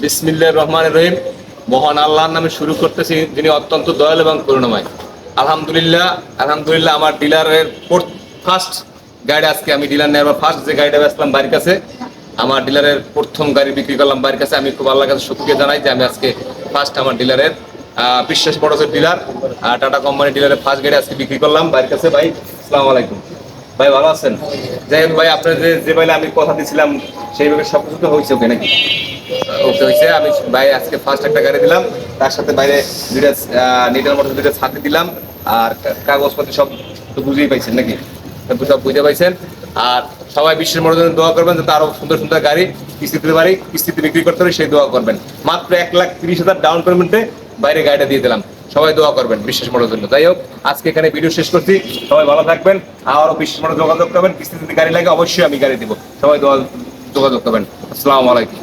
বিসমিল্লাহ রহমান রহিম। মহান আল্লাহর নামে শুরু করতেছি, যিনি অত্যন্ত দয়াল এবং করুণাময়। আলহামদুলিল্লাহ আলহামদুলিল্লাহ আমার ডিলারের ফার্স্ট গাড়ি আজকে আমি ডিলার নেওয়ার ফার্স্ট যে গাড়িটা বেচলাম বাড়ির কাছে, আমার ডিলারের প্রথম গাড়ি বিক্রি করলাম বাড়ির কাছে। আমি খুব আল্লাহর কাছে শুক্রিয়া জানাই যে আমি আজকে ফার্স্ট আমার ডিলারের বিশ্বাস মোটরসের ডিলার আর টাটা কোম্পানির ডিলারের ফার্স্ট গাড়ি আজকে বিক্রি করলাম বাড়ির কাছে। ভাই, আসসালামু আলাইকুম। ভাই, ভালো আছেন? যাই হোক ভাই আপনার যে যে বাইলে আমি কথা দিয়েছিলাম সেইভাবে সব কিছু তো হয়েছে ওকে নাকি? হয়েছে। আমি ভাই আজকে ফার্স্ট একটা গাড়ি দিলাম, তার সাথে বাইরে দুইটা নিটার মধ্যে দুইটা ছাতি দিলাম, আর কাগজপত্র সব তো বুঝেই পাইছেন নাকি? সব বুঝতে পাইছেন। আর সবাই বিশ্বের মনোরঞ্জন দোয়া করবেন যাতে আরও সুন্দর সুন্দর গাড়ি কিস্তিতে বাড়ি কিস্তিতে বিক্রি করতে পারি, সেই দোয়া করবেন। মাত্র এক লাখ তিরিশ হাজার ডাউন পেমেন্টে বাইরে গাড়িটা দিয়ে দিলাম। সবাই দোয়া করবেন বিশেষ মনোর জন্য। যাই হোক, আজকে এখানে ভিডিও শেষ করছি। সবাই ভালো থাকবেন। আরও বিশেষ মনে যোগাযোগ করবেন। কিস্তিতে গাড়ি লাগে, অবশ্যই আমি গাড়ি দিব। সবাই দোয়া, যোগাযোগ করবেন। আসসালামু আলাইকুম।